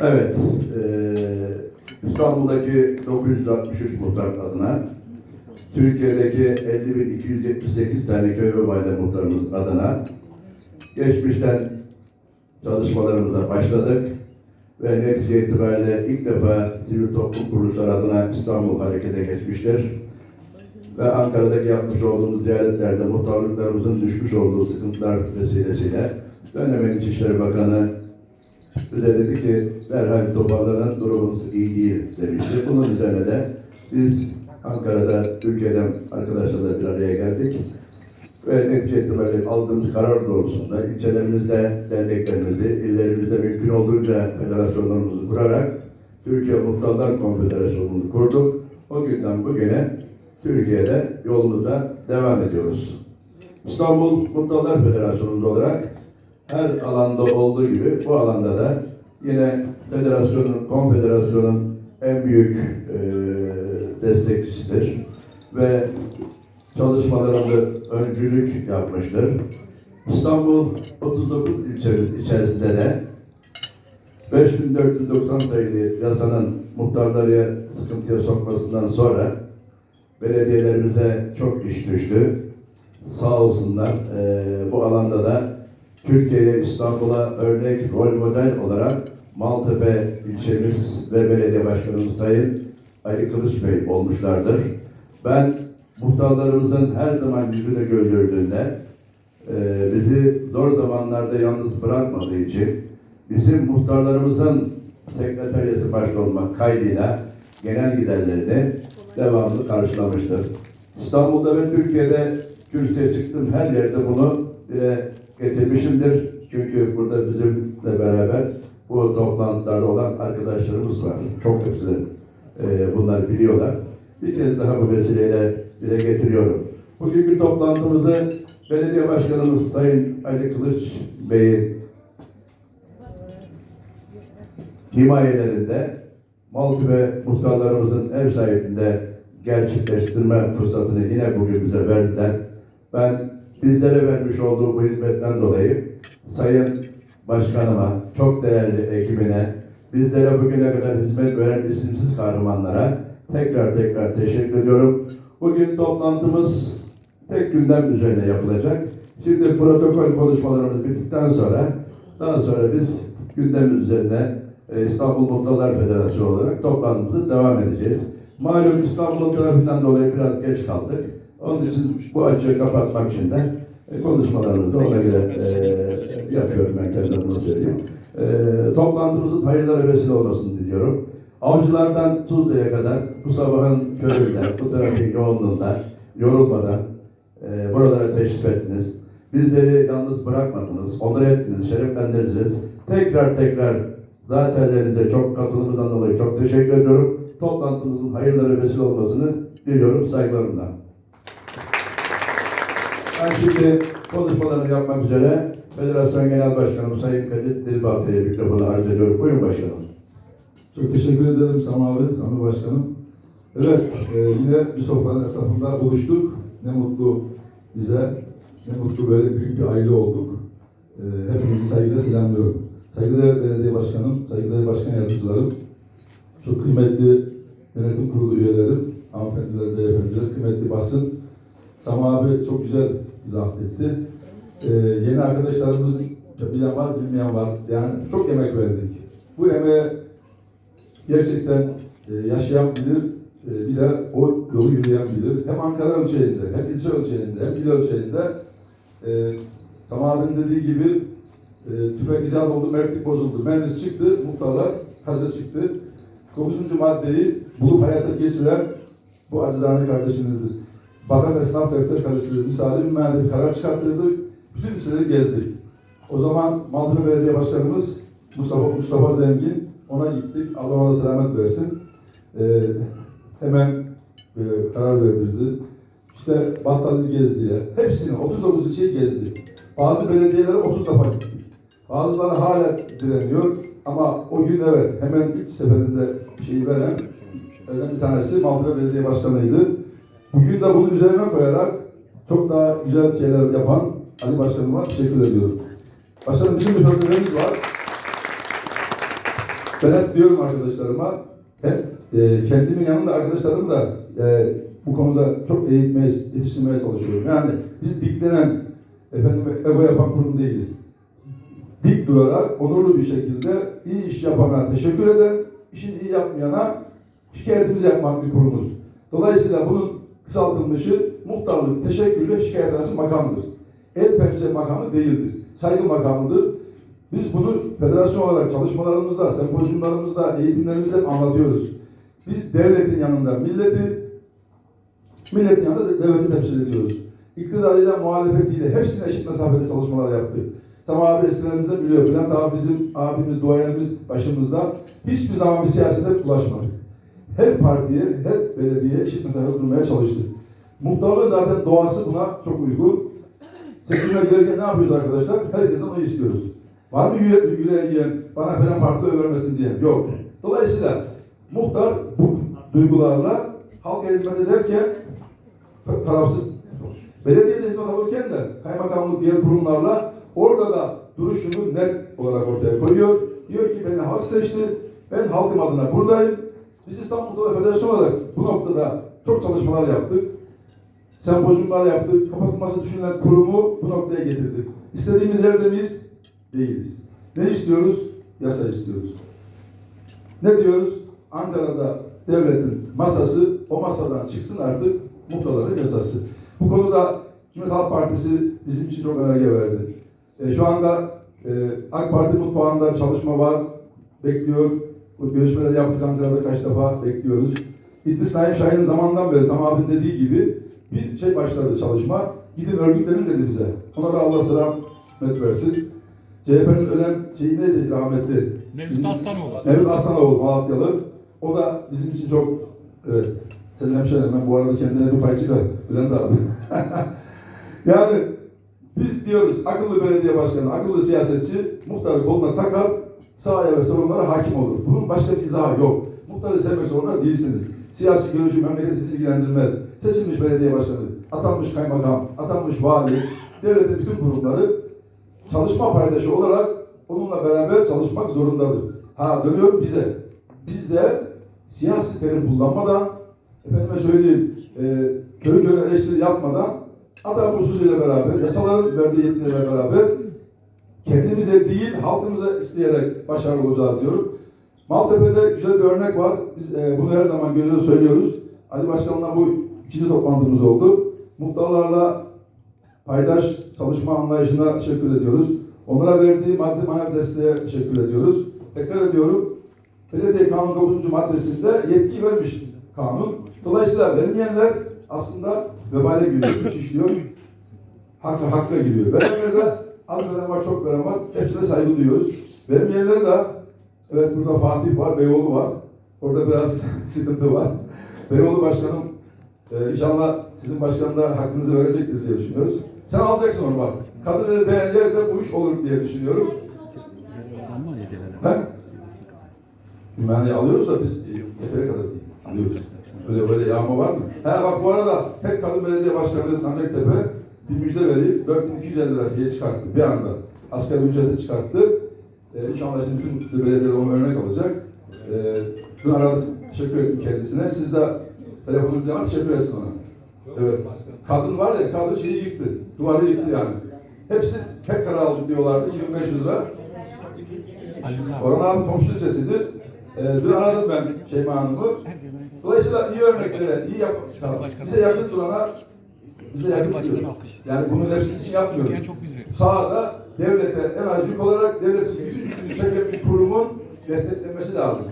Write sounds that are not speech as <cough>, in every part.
Evet, eee, İstanbul'daki 963 muhtar adına, Türkiye'deki 50.278 tane köy ve mahalle muhtarımız adına geçmişten çalışmalarımıza başladık ve netice itibariyle ilk defa sivil toplum kuruluşları adına İstanbul harekete geçmiştir. Ve Ankara'daki yapmış olduğumuz ziyaretlerde muhtarlıklarımızın düşmüş olduğu sıkıntılar vesilesiyle dönemin İçişleri Bakanı bize dedi ki derhal toparlanın durumunuz iyi değil demişti. Bunun üzerine de biz Ankara'da Türkiye'den arkadaşlarla bir araya geldik. Ve netice itibariyle aldığımız karar doğrultusunda ilçelerimizde derneklerimizi, illerimizde mümkün olduğunca federasyonlarımızı kurarak Türkiye Muhtarlar Konfederasyonu'nu kurduk. O günden bugüne Türkiye'de yolumuza devam ediyoruz. İstanbul Muhtarlar Federasyonu olarak her alanda olduğu gibi bu alanda da yine federasyonun, konfederasyonun en büyük e, destekçisidir ve çalışmalarında öncülük yapmıştır. İstanbul 39 ilçemiz içerisinde de 5490 sayılı yasanın muhtarları sıkıntıya sokmasından sonra belediyelerimize çok iş düştü. Sağ olsunlar eee, bu alanda da Türkiye'ye İstanbul'a örnek rol model olarak Maltepe ilçemiz ve belediye başkanımız Sayın Ali Kılıç Bey olmuşlardır. Ben muhtarlarımızın her zaman yüzünü güldürdüğünde eee, bizi zor zamanlarda yalnız bırakmadığı için bizim muhtarlarımızın sekreteriyesi başta olmak kaydıyla genel giderlerini devamlı karşılamıştır. İstanbul'da ve Türkiye'de kürsüye çıktım her yerde bunu dile getirmişimdir. Çünkü burada bizimle beraber bu toplantılarda olan arkadaşlarımız var. Çok hepsi e, bunları biliyorlar. Bir kez daha bu vesileyle dile getiriyorum. Bugünkü toplantımızı Belediye Başkanımız Sayın Ali Kılıç Bey'in himayelerinde Maltı ve muhtarlarımızın ev sahipliğinde gerçekleştirme fırsatını yine bugün bize verdiler. Ben bizlere vermiş olduğu bu hizmetten dolayı Sayın Başkanıma, çok değerli ekibine, bizlere bugüne kadar hizmet veren isimsiz kahramanlara tekrar tekrar teşekkür ediyorum. Bugün toplantımız tek gündem üzerine yapılacak. Şimdi protokol konuşmalarımız bittikten sonra daha sonra biz gündem üzerine e, İstanbul Muhtarlar Federasyonu olarak toplantımızı devam edeceğiz. Malum İstanbul'un trafiğinden dolayı biraz geç kaldık. Onun için bu açığı kapatmak için de e, konuşmalarımızı ona göre e, yapıyorum ben kendi adıma söyleyeyim. E, toplantımızın hayırlara vesile olmasını diliyorum. Avcılardan Tuzla'ya kadar bu sabahın köründe, bu trafik yoğunluğunda yorulmadan e, buralara teşrif ettiniz. Bizleri yalnız bırakmadınız, onur ettiniz, şereflendirdiniz. Tekrar tekrar zatenlerinize çok katılımından dolayı çok teşekkür ediyorum. Toplantımızın hayırlara vesile olmasını diliyorum saygılarımla. Ben şimdi konuşmalarını yapmak üzere Federasyon Genel Başkanım Sayın Kadir Dilbatı'ya mikrofonu arz ediyorum. Buyurun başkanım. Çok teşekkür ederim abi, Sami Başkanım. Evet, e, yine bir sofranın etrafında buluştuk. Ne mutlu bize, ne mutlu böyle büyük bir aile olduk. E, hepinizi saygıyla selamlıyorum. Saygıdeğer belediye başkanım, saygıdeğer başkan yardımcılarım, çok kıymetli yönetim kurulu üyelerim, hanımefendiler, beyefendiler, kıymetli basın. Sami abi çok güzel izah etti. E, yeni arkadaşlarımız bilen var, bilmeyen var. Yani çok emek verdik. Bu emeğe gerçekten e, yaşayan bilir, e, bir de o yolu yürüyen bilir. Hem Ankara ölçeğinde, hem ilçe ölçeğinde, hem il ölçeğinde e, tamamen dediği gibi e, tüfek icat oldu, mertlik bozuldu. Meclis çıktı, muhtarlar hazır çıktı. 9. maddeyi bulup hayata geçiren bu acizane kardeşinizdir. Bakan esnaf defter karıştırdı, müsaade ümmendi bir karar çıkarttırdı. Bütün ilçeleri gezdik. O zaman Maltepe Belediye Başkanımız Mustafa, Mustafa Zengin ona gittik. Allah ona selamet versin. Ee, hemen e, karar verdirdi. İşte Battal'ı gezdiye. Hepsini 39 ilçeyi gezdik. Bazı belediyelere 30 defa gittik. Bazıları hala direniyor ama o gün evet hemen ilk seferinde şeyi veren Öyle bir tanesi Maltepe Belediye Başkanı'ydı. Bugün de bunu üzerine koyarak çok daha güzel şeyler yapan Ali Başkanıma teşekkür ediyorum. Başkanım bizim bir sözlerimiz var. Ben hep diyorum arkadaşlarıma, hep e, kendimin yanında arkadaşlarımı da e, bu konuda çok eğitmeye, yetiştirmeye çalışıyorum. Yani biz diklenen, efendim ego yapan kurum değiliz. Dik durarak, onurlu bir şekilde iyi iş yapana teşekkür eden, işini iyi yapmayana şikayetimizi yapmak bir kurumuz. Dolayısıyla bunun kısaltılmışı muhtarlık, teşekkürlü, şikayet arası makamdır. El pençe makamı değildir. Saygı makamıdır. Biz bunu federasyon olarak çalışmalarımızda, sempozyumlarımızda, eğitimlerimizde hep anlatıyoruz. Biz devletin yanında milleti, milletin yanında da devleti temsil ediyoruz. İktidarıyla, muhalefetiyle hepsine eşit mesafede çalışmalar yaptık. Sama abi eskilerimizde biliyor. Bülent abi bizim abimiz, duayenimiz başımızda. Hiçbir zaman bir siyasete ulaşmadık. Her partiye, her belediyeye eşit mesafede durmaya çalıştık. Muhtarlığın zaten doğası buna çok uygun. Seçimler gelirken ne yapıyoruz arkadaşlar? Herkesten oy istiyoruz. Var mı yüre, yüreğe yiyen, bana falan parti oy vermesin diye? Yok. Dolayısıyla muhtar bu duygularla halka hizmet ederken ta- tarafsız belediyede hizmet alırken de kaymakamlık diğer kurumlarla orada da duruşunu net olarak ortaya koyuyor. Diyor ki beni halk seçti, ben halkım adına buradayım. Biz İstanbul'da da federasyon olarak bu noktada çok çalışmalar yaptık. Sempozyumlar yaptık. Kapatılması düşünülen kurumu bu noktaya getirdik. İstediğimiz yerde miyiz? Değiliz. Ne istiyoruz? Yasa istiyoruz. Ne diyoruz? Ankara'da devletin masası o masadan çıksın artık muhtarların yasası. Bu konuda Cumhuriyet Halk Partisi bizim için çok önerge verdi. E, şu anda e, AK Parti mutfağında çalışma var. Bekliyor. Bu görüşmeleri yaptık Ankara'da kaç defa bekliyoruz. İdris Naim Şahin'in zamandan beri Sam abinin dediği gibi bir şey başladı çalışma. Gidin örgütlenin dedi bize. Ona da Allah selamet versin. CHP'nin ölen şeyi neydi rahmetli? Mevlüt Aslanoğlu. Mevlüt Aslanoğlu Malatyalı. O da bizim için çok evet. Senin hemşehrin ben bu arada kendine bir pay çıkar. Bülent abi. <laughs> yani biz diyoruz akıllı belediye başkanı, akıllı siyasetçi muhtarı koluna takar, sahaya ve sorunlara hakim olur. Bunun başka bir izahı yok. Muhtarı sevmek zorunda değilsiniz. Siyasi görüşü memleketi sizi ilgilendirmez. Seçilmiş belediye başkanı, atanmış kaymakam, atanmış vali, devletin bütün kurumları çalışma paydaşı olarak onunla beraber çalışmak zorundadır. Ha dönüyorum bize. Biz de siyasi terim kullanmadan, efendime söyleyeyim, e, körü körü eleştiri yapmadan adam usulüyle beraber, yasaların verdiği yetkilerle beraber kendimize değil halkımıza isteyerek başarılı olacağız diyorum. Maltepe'de güzel bir örnek var. Biz e, bunu her zaman gönüllü söylüyoruz. Ali Başkan'la bu ikinci toplantımız oldu. Muhtarlarla paydaş çalışma anlayışına teşekkür ediyoruz. Onlara verdiği maddi manevi desteğe teşekkür ediyoruz. Tekrar ediyorum. Belediye Kanunu 9. maddesinde yetki vermiş kanun. Dolayısıyla verilmeyenler aslında vebale giriyor, <laughs> suç işliyor. Hakka, hakka giriyor. Verenler de az veren var, çok veren var. Hepsine saygı duyuyoruz. Verilmeyenleri de evet burada Fatih var, Beyoğlu var. Orada biraz <laughs> sıkıntı var. Beyoğlu Başkanım ee, inşallah sizin başkan da hakkınızı verecektir diye düşünüyoruz. Sen alacaksın onu bak. Kadın ve değer yerde bu iş olur diye düşünüyorum. He? Yani alıyoruz da biz e, yeteri kadar değil. Alıyoruz. Öyle böyle yağma var mı? He bak bu arada tek kadın belediye başkanı Sancaktepe bir müjde vereyim. 4250 lira diye çıkarttı bir anda. Asgari ücreti çıkarttı. Ee, inşallah şimdi bütün belediyeler onu örnek alacak. Ee, dün aradım, teşekkür ettim kendisine. Siz de telefonunuzla ama teşekkür etsin ona. Evet. Kadın var ya, kadın şeyi yıktı. Duvarı yıktı yani. Hepsi tek karar aldı diyorlardı. 2500 lira. Orhan abi komşu lisesidir. Ee, dün aradım ben Şeyma Hanım'ı. Dolayısıyla iyi örneklere, iyi yap, bize yakın durana bize yakın duruyoruz. Yani bunun hepsini için yapmıyoruz. Sağda devlete en az yük olarak yükünü çeken bir kurumun desteklenmesi lazım.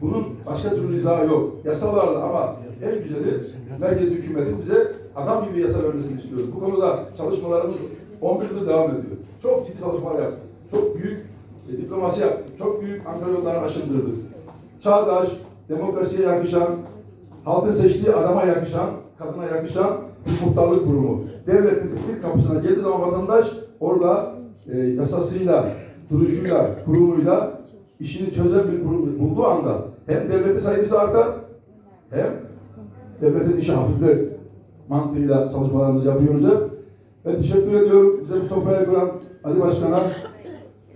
Bunun başka türlü izahı yok. Yasalarla ama en güzeli merkez hükümetin bize adam gibi yasa vermesini istiyoruz. Bu konuda çalışmalarımız 11 yıldır devam ediyor. Çok ciddi çalışmalar yaptık. Çok büyük e, diplomasi yaptık. Çok büyük Ankara yollarını aşındırdık. Çağdaş, demokrasiye yakışan, halkın seçtiği adama yakışan, kadına yakışan bir muhtarlık kurumu. Devletin ilk kapısına geldiği zaman vatandaş orada e, yasasıyla, duruşuyla, kurumuyla işini çözen bir kurum bulduğu anda hem devlete saygısı artar hem devletin işi hafifler mantığıyla çalışmalarımızı yapıyoruz hep. Ben teşekkür ediyorum. Bize bu sofraya kuran Ali Başkan'a,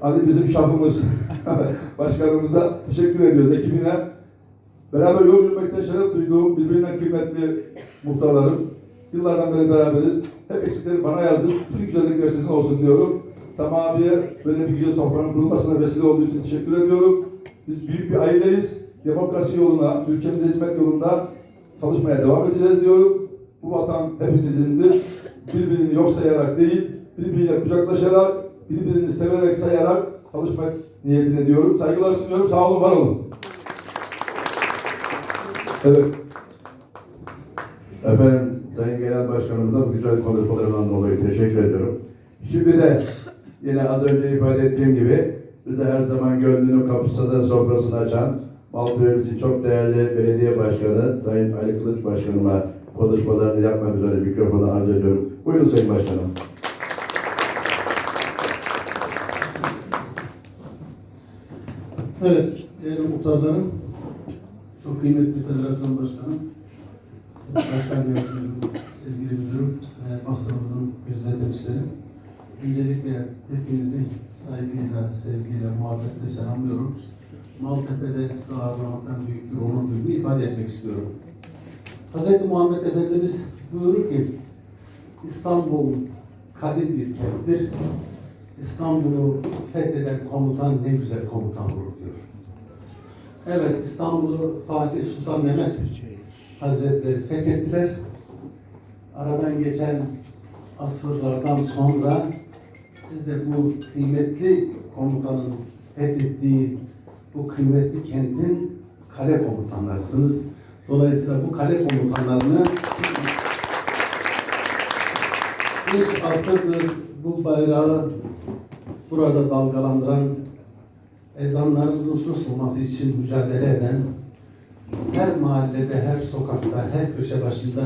Ali bizim şahımız. <laughs> Başkanımıza teşekkür ediyoruz. Ekibine. Beraber yol yürümekten şeref duyduğum birbirinden kıymetli muhtarlarım. Yıllardan beri beraberiz. Hep eksikleri bana yazın. Bütün güzellikler sizin olsun diyorum. Sama abiye böyle bir güzel sofranın kurulmasına vesile olduğu için teşekkür ediyorum. Biz büyük bir aileyiz. Demokrasi yoluna, ülkemize hizmet yolunda çalışmaya devam edeceğiz diyorum. Bu vatan hepimizindir. Birbirini yok sayarak değil, birbiriyle kucaklaşarak, birbirini severek sayarak çalışmak niyetine diyorum. Saygılar sunuyorum. Sağ olun, var olun. Evet. Efendim Sayın Genel Başkanımıza bu güzel konuşmalarından dolayı teşekkür ediyorum. Şimdi de yine az önce ifade ettiğim gibi bize her zaman gönlünün kapısını sofrasını açan Maltöy'ümüzün çok değerli belediye başkanı Sayın Ali Kılıç Başkanıma konuşmalarını yapmak üzere mikrofonu arz ediyorum. Buyurun Sayın Başkanım. Evet, değerli muhtarlarım, çok kıymetli federasyon başkanım, başkan yardımcım, sevgili müdürüm basınımızın güzide temsilcileri. Öncelikle hepinizi saygıyla, sevgiyle, muhabbetle selamlıyorum. Maltepe'de ağırlamaktan büyük bir onur duygu ifade etmek istiyorum. Hz. Muhammed Efendimiz buyurur ki, İstanbul kadim bir kenttir. İstanbul'u fetheden komutan ne güzel komutan olur diyor. Evet İstanbul'u Fatih Sultan Mehmet Hazretleri fethettiler. Aradan geçen asırlardan sonra siz de bu kıymetli komutanın fethettiği bu kıymetli kentin kale komutanlarısınız. Dolayısıyla bu kale komutanlarını bir asırdır bu bayrağı burada dalgalandıran, ezanlarımızın susmaması için mücadele eden, her mahallede, her sokakta, her köşe başında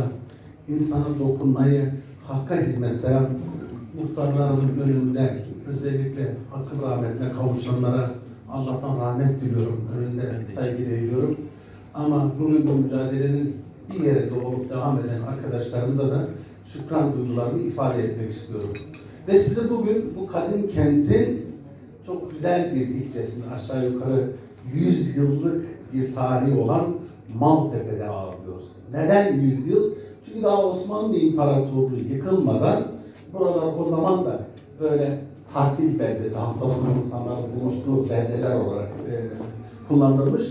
insana dokunmayı, hakka hizmet sayan muhtarların önünde özellikle akıl rahmetine kavuşanlara Allah'tan rahmet diliyorum, önünde saygıyla eğiliyorum. Ama bugün bu mücadelenin bir yere doğru devam eden arkadaşlarımıza da şükran duygularımı ifade etmek istiyorum. Ve sizi bugün bu kadim kentin çok güzel bir ilçesinde aşağı yukarı 100 yıllık bir tarihi olan Maltepe'de ağırlıyoruz. Neden 100 yıl? Çünkü daha Osmanlı İmparatorluğu yıkılmadan buralar o zaman da böyle tatil beldesi, hafta sonu insanların buluştuğu beldeler olarak e, kullanılmış.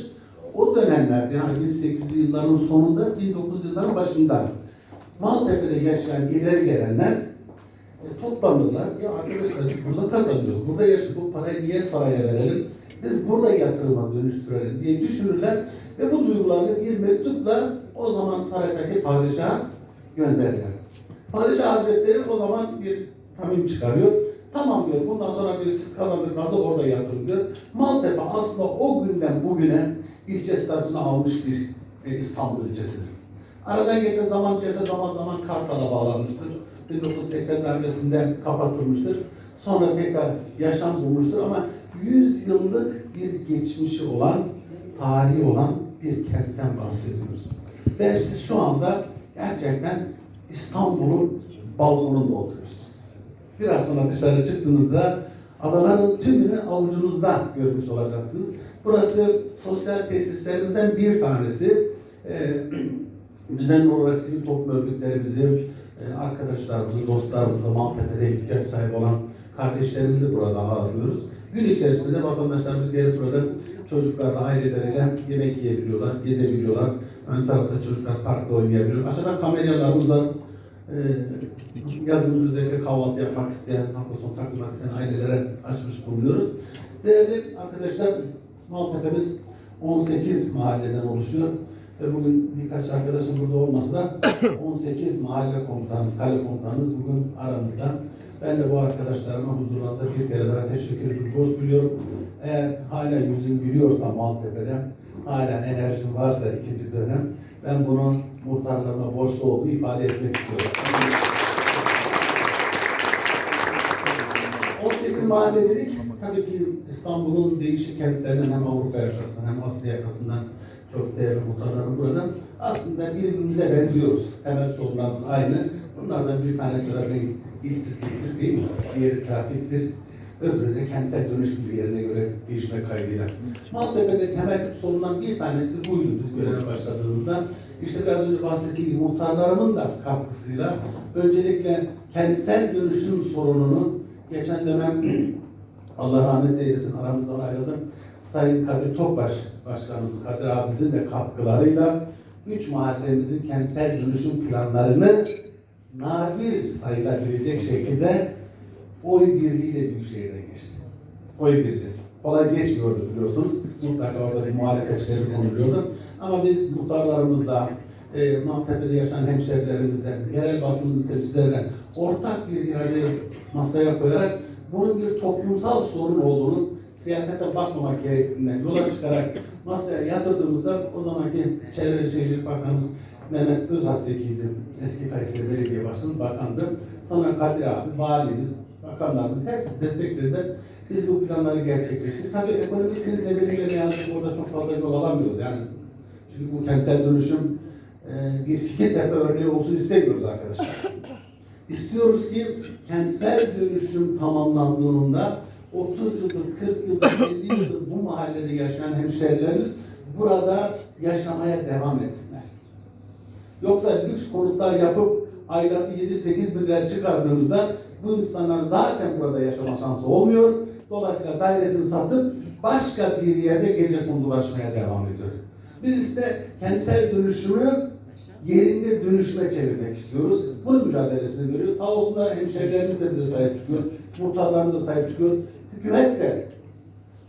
O dönemlerde yani 1800'lü yılların sonunda 1900'lü yılların başında Maltepe'de yaşayan ileri gelenler e, toplanırlar. Ya arkadaşlar burada kazanıyoruz. Burada yaşayıp bu parayı niye saraya verelim? Biz burada yatırıma dönüştürelim diye düşünürler. Ve bu duygularını bir mektupla o zaman saraydaki padişaha gönderirler. Padişah Hazretleri o zaman bir tamim çıkarıyor. Tamam diyor bundan sonra diyor siz kazandıklarınızı orada yatırın diyor. Maltepe aslında o günden bugüne ilçe statüsünü almış bir e, İstanbul ilçesidir. Aradan geçen zaman içerisinde zaman zaman Kartal'a bağlanmıştır. 1980 darbesinde kapatılmıştır. Sonra tekrar yaşam bulmuştur ama 100 yıllık bir geçmişi olan, tarihi olan bir kentten bahsediyoruz. Ve siz şu anda gerçekten İstanbul'un balkonunda oturuyorsunuz. Biraz sonra dışarı çıktığınızda adaların tümünü avucunuzda görmüş olacaksınız. Burası sosyal tesislerimizden bir tanesi. Ee, <clears throat> düzenli olarak sivil toplum örgütlerimizi, e, arkadaşlarımızı, dostlarımızı, Maltepe'de ihtiyaç sahibi olan kardeşlerimizi burada ağırlıyoruz. Gün içerisinde vatandaşlarımız gelip burada çocuklarla, aileleriyle yemek yiyebiliyorlar, gezebiliyorlar. Ön tarafta çocuklar parkta oynayabiliyor. Aşağıda kamelyalarımız var. Ee, yazın özellikle kahvaltı yapmak isteyen, hafta sonu takılmak isteyen ailelere açmış bulunuyoruz. Değerli arkadaşlar, Maltepe'miz 18 mahalleden oluşuyor. Ve bugün birkaç arkadaşım burada olmasa da <coughs> 18 mahalle komutanımız, kale komutanımız bugün aramızda. Ben de bu arkadaşlarıma huzurlarınıza bir kere daha teşekkür. Borç biliyorum. Eğer hala yüzün gülüyorsa Maltepe'de, hala enerjim varsa ikinci dönem, ben bunu muhtarlarıma borçlu olduğumu ifade etmek istiyorum. 18 mahalle dedik. Tabii ki İstanbul'un değişik kentlerinden hem Avrupa yakasından hem Asya yakasından çok değerli muhtarlarım burada. Aslında birbirimize benziyoruz. Temel sorunlarımız aynı. Bunlardan bir tanesi örneğin işsizliktir değil mi? Diğeri trafiktir. öbürü de kentsel dönüşüm yerine göre değişme kaydıyla. Maltepe'de temel sorundan bir tanesi buydu biz göreve başladığımızda. İşte biraz önce bahsettiğim gibi muhtarlarımın da katkısıyla öncelikle kentsel dönüşüm sorununu geçen dönem <clears throat> Allah rahmet eylesin aramızdan ayrıldı. Sayın Kadir Topbaş Başkanımız Kadir abimizin de katkılarıyla üç mahallemizin kentsel dönüşüm planlarını nadir sayılabilecek şekilde oy birliğiyle Büyükşehir'de geçti. Oy birliği. Kolay geçmiyordu biliyorsunuz. Mutlaka orada bir muhalefetçileri konuluyordu. Ama biz muhtarlarımızla, e, Maltepe'de yaşayan hemşerilerimizle, yerel basın temsilcilerine ortak bir iradeyi masaya koyarak bunun bir toplumsal sorun olduğunu siyasete bakmamak gerektiğinden yola çıkarak masaya yatırdığımızda o zamanki Çevre Şehircilik Bakanımız Mehmet Özhaseki'ydi. Eski Kayseri Belediye Başkanı bakandı. Sonra Kadir abi, valimiz, bakanlarımız hepsi destekledi. Biz bu planları gerçekleştirdik. Tabii ekonomik kriz nedeniyle ne yazık orada çok fazla yol alamıyoruz. Yani çünkü bu kentsel dönüşüm e, bir Fikirtepe örneği olsun istemiyoruz arkadaşlar. <coughs> İstiyoruz ki kentsel dönüşüm tamamlandığında 30 yıldır, 40 yıldır, 50 yıldır bu mahallede yaşayan hemşehrilerimiz burada yaşamaya devam etsinler. Yoksa lüks konutlar yapıp aidatı 7-8 bin lira çıkardığımızda bu insanlar zaten burada yaşama şansı olmuyor. Dolayısıyla dairesini satıp başka bir yerde gece kondulaşmaya devam ediyor. Biz işte kentsel dönüşümü yerinde dönüşüme çevirmek istiyoruz. Bunun mücadelesini veriyoruz. Sağ olsunlar hemşehrilerimiz de bize sahip çıkıyor. Muhtarlarımız da sahip çıkıyor. Hükümet de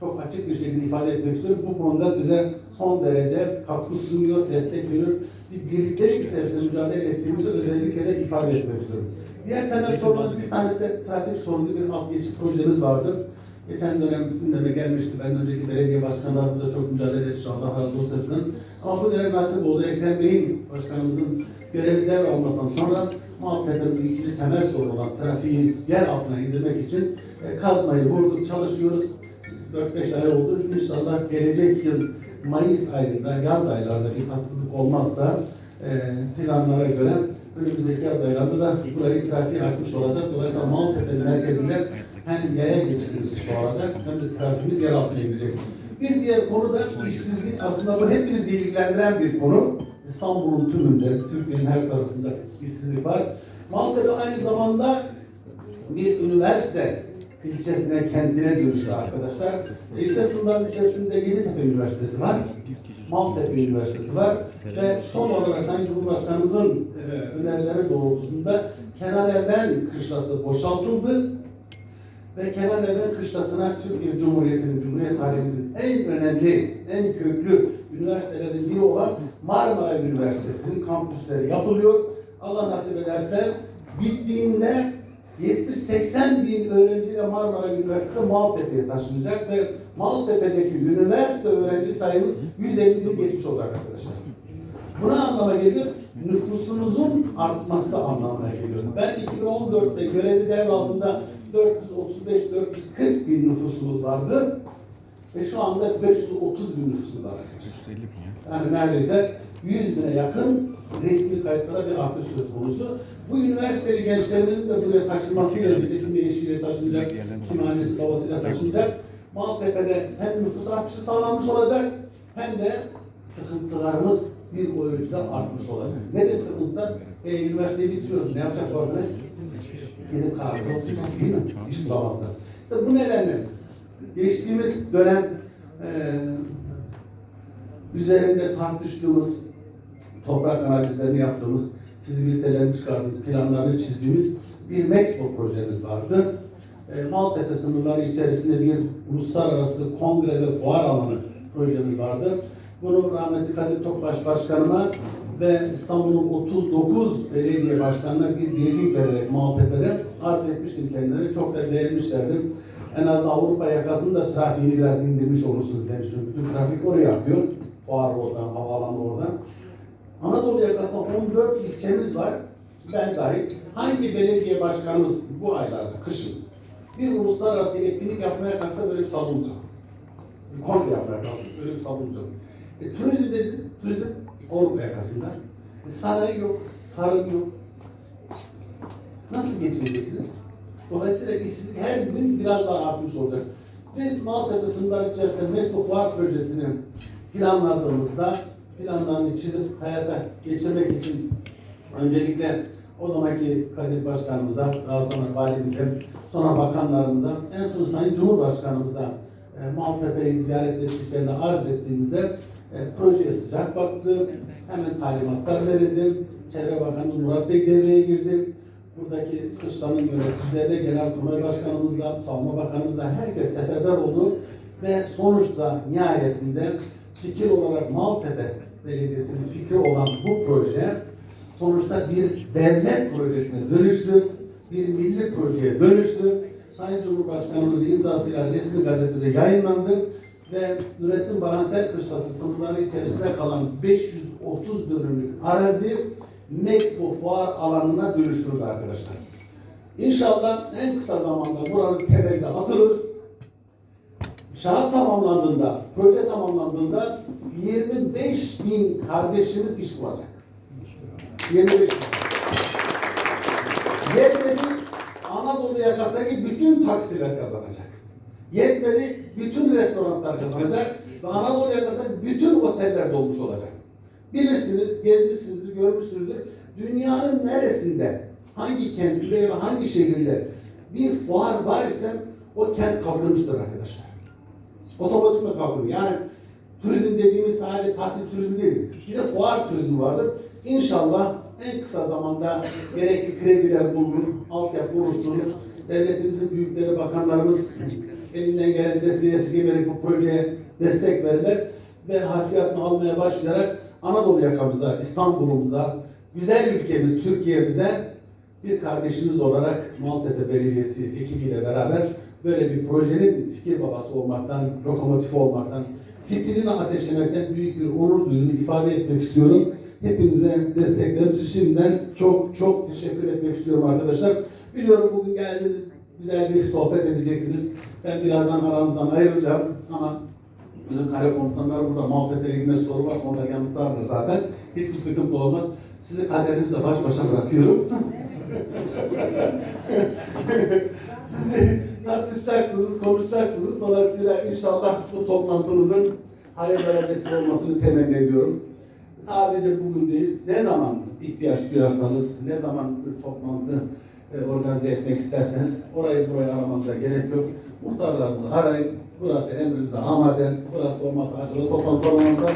çok açık bir şekilde ifade etmek istiyorum. Bu konuda bize son derece katkı sunuyor, destek veriyor. Bir birliktelik içerisinde mücadele ettiğimizi özellikle de ifade etmek istiyorum. Diğer temel sorunumuz bir tanesi de trafik sorunu bir alt geçit projemiz vardı. Geçen dönem gündeme gelmişti. Ben önceki belediye başkanlarımızla çok mücadele ettik. Allah razı olsun hepsinden. Ama bu dönem nasip oldu. Ekrem Bey'in başkanımızın görevi devralmasından sonra Maltepe'nin ikinci temel sorunu olan trafiği yer altına indirmek için e, kazmayı vurduk, çalışıyoruz. 4-5 ay oldu. İnşallah gelecek yıl Mayıs ayında, yaz aylarında bir tatsızlık olmazsa e, planlara göre önümüzdeki yaz aylarında da burayı trafiğe açmış olacak. Dolayısıyla Maltepe'nin merkezinde hem yaya geçidimiz olacak hem de trafiğimiz yer altına inecek. Bir diğer konu da işsizlik. Aslında bu hepimizi ilgilendiren bir konu. İstanbul'un tümünde, Türkiye'nin her tarafında işsizlik var. Maltepe aynı zamanda bir üniversite ilçesine, kentine dönüştü arkadaşlar. İlçe sınırlarının içerisinde Yeditepe Üniversitesi var. Maltepe Üniversitesi var. Ve son olarak Sayın Cumhurbaşkanımızın e, önerileri doğrultusunda Kenan Evren Kışlası boşaltıldı. Ve Kenan Evren Kışlası'na Türkiye Cumhuriyeti'nin, Cumhuriyet tarihimizin en önemli, en köklü üniversitelerin biri olan Marmara Üniversitesi'nin kampüsleri yapılıyor. Allah nasip ederse bittiğinde 70-80 bin öğrenciyle Marmara Üniversitesi Maltepe'ye taşınacak ve Maltepe'deki üniversite öğrenci sayımız 150 bin geçmiş olacak arkadaşlar. Bu ne anlama geliyor? Nüfusumuzun artması anlamına geliyor. Ben 2014'te görevi devraldığımda 435-440 bin nüfusumuz vardı. Ve şu anda 530 bin nüfusumuz var arkadaşlar. Yani neredeyse 100 bine yakın resmi kayıtlara bir artış söz konusu. Bu üniversiteli gençlerimizin de buraya taşınmasıyla birlikte kimi eşiyle taşınacak, kimi annesi babasıyla taşınacak. Maltepe'de hem nüfus artışı sağlanmış olacak hem de sıkıntılarımız bir ölçüde artmış olacak. Nedir sıkıntılar? E, üniversiteyi bitiriyor. Ne yapacak bu arkadaş? Gidip kahvede oturacak değil mi? İş bulamazsa. İşte bu nedenle geçtiğimiz dönem e, üzerinde tartıştığımız, toprak analizlerini yaptığımız, fizibilitelerini çıkardığımız, planlarını çizdiğimiz bir Mexpo projemiz vardı. E, Maltepe sınırları içerisinde bir uluslararası kongre ve fuar alanı projemiz vardı. Bunu rahmetli Kadir Topbaş Başkanıma ve İstanbul'un 39 belediye başkanına bir briefing vererek Maltepe'de arz etmiştim kendileri. Çok da beğenmişlerdi. En az Avrupa yakasında trafiğini biraz indirmiş olursunuz demiş. Çünkü bütün trafik oraya akıyor. Fuar oradan, havaalanı oradan. Anadolu yakasında 14 ilçemiz var. Ben dahil. Hangi belediye başkanımız bu aylarda, kışın bir uluslararası etkinlik yapmaya kalksa böyle bir salonumuz yok. Bir kongre yapmaya kalksa böyle bir salonumuz yok. E, turizm dediniz, turizm Avrupa yakasında. E, sanayi yok, tarım yok. Nasıl geçineceksiniz? Dolayısıyla işsizlik her gün biraz daha artmış olacak. Biz Maltepe sınırları içerisinde Meşru Fuar Projesi'ni planladığımızda planlarını çizip hayata geçirmek için öncelikle o zamanki Kadir Başkanımıza, daha sonra valimize, sonra bakanlarımıza, en son Sayın Cumhurbaşkanımıza e, Maltepe'yi ziyaret ettiklerinde arz ettiğimizde e, projeye sıcak baktı. Hemen talimatlar verildi. Çevre Bakanı Murat Bey devreye girdi. Buradaki kışlanın yöneticileri, Genelkurmay Başkanımızla, Savunma Bakanımızla herkes seferber oldu. Ve sonuçta nihayetinde fikir olarak Maltepe Belediyesi'nin fikri olan bu proje sonuçta bir devlet projesine dönüştü. Bir milli projeye dönüştü. Sayın Cumhurbaşkanımızın imzasıyla resmi gazetede yayınlandı ve Nurettin Baransel Kışlası sınırları içerisinde kalan 530 dönümlük arazi Meksiko Fuar alanına dönüştürüldü arkadaşlar. İnşallah en kısa zamanda buranın temeli de atılır. Şahat tamamlandığında, proje tamamlandığında 25 bin kardeşimiz iş bulacak. 25 bin. Yetmedi, Anadolu yakasındaki bütün taksiler kazanacak. Yetmedi, bütün restoranlar kazanacak ve Anadolu yakasındaki bütün oteller dolmuş olacak. Bilirsiniz, gezmişsinizdir, görmüşsünüzdür. Dünyanın neresinde, hangi kentte ya da hangi şehirde bir fuar var ise o kent kaldırmıştır arkadaşlar. Otomatikman kaldırır. Yani turizm dediğimiz sadece tatil turizmi değil. Bir de fuar turizmi vardır. İnşallah en kısa zamanda gerekli krediler bulunur, altyapı oluşturulur. Devletimizin büyükleri, bakanlarımız elinden gelen desteği esirgemeyerek bu projeye destek verirler ve harfiyatını almaya başlayarak Anadolu yakamıza, İstanbul'umuza, güzel ülkemiz, Türkiye'mize bir kardeşimiz olarak Maltepe Belediyesi ekibiyle beraber böyle bir projenin fikir babası olmaktan, lokomotif olmaktan, fikrini ateşlemekten büyük bir onur duyduğunu ifade etmek istiyorum. Hepinize destekleriniz için şimdiden çok çok teşekkür etmek istiyorum arkadaşlar. Biliyorum bugün geldiniz, güzel bir sohbet edeceksiniz. Ben birazdan aranızdan ayrılacağım ama Bizim kare komutanlar burada Maltepe'ye ilgili soru varsa onlar yanıtlardır zaten. Hiçbir sıkıntı olmaz. Sizi kaderinizle baş başa bırakıyorum. <laughs> Sizi tartışacaksınız, konuşacaksınız. Dolayısıyla inşallah bu toplantımızın hayırlara vesile olmasını temenni ediyorum. Sadece bugün değil, ne zaman ihtiyaç duyarsanız, ne zaman bir toplantı e, organize etmek isterseniz orayı buraya aramanıza gerek yok. Muhtarlarınızı arayın. Burası emrinize amade. Burası olmazsa aşağıda toplantı salonunda.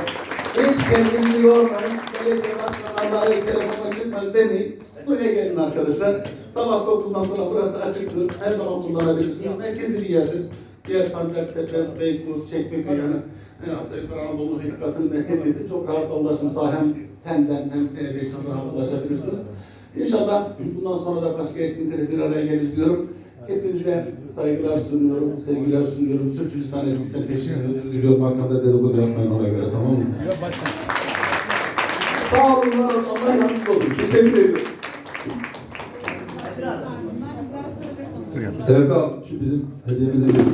Hiç kendinizi yormayın. Belediye başkanlarına arayın telefona çıkmadı demeyin. Buraya gelin arkadaşlar. Sabah 9'dan sonra burası açıktır. Her zaman kullanabilirsiniz. Merkezi bir yerdir. Diğer Sancaktepe, Beykoz, Çekmeköy yani en aşağı yukarı Anadolu hırkasının merkezidir. Çok rahat ulaşım sağ hem TEM'den hem E5'ten rahat ulaşabilirsiniz. İnşallah bundan sonra da başka etkinliklere bir araya geliriz diyorum. Hepinize saygılar sunuyorum, sevgiler sunuyorum. Sürçülisan ettiysem teşekkür özür diliyorum. Arkamda dedikodu yapmayın ona göre tamam mı? Sağ olun, var olun. Allah yardımcınız olsun. Teşekkür ederim. Serap şu bizim hediyemizi verin.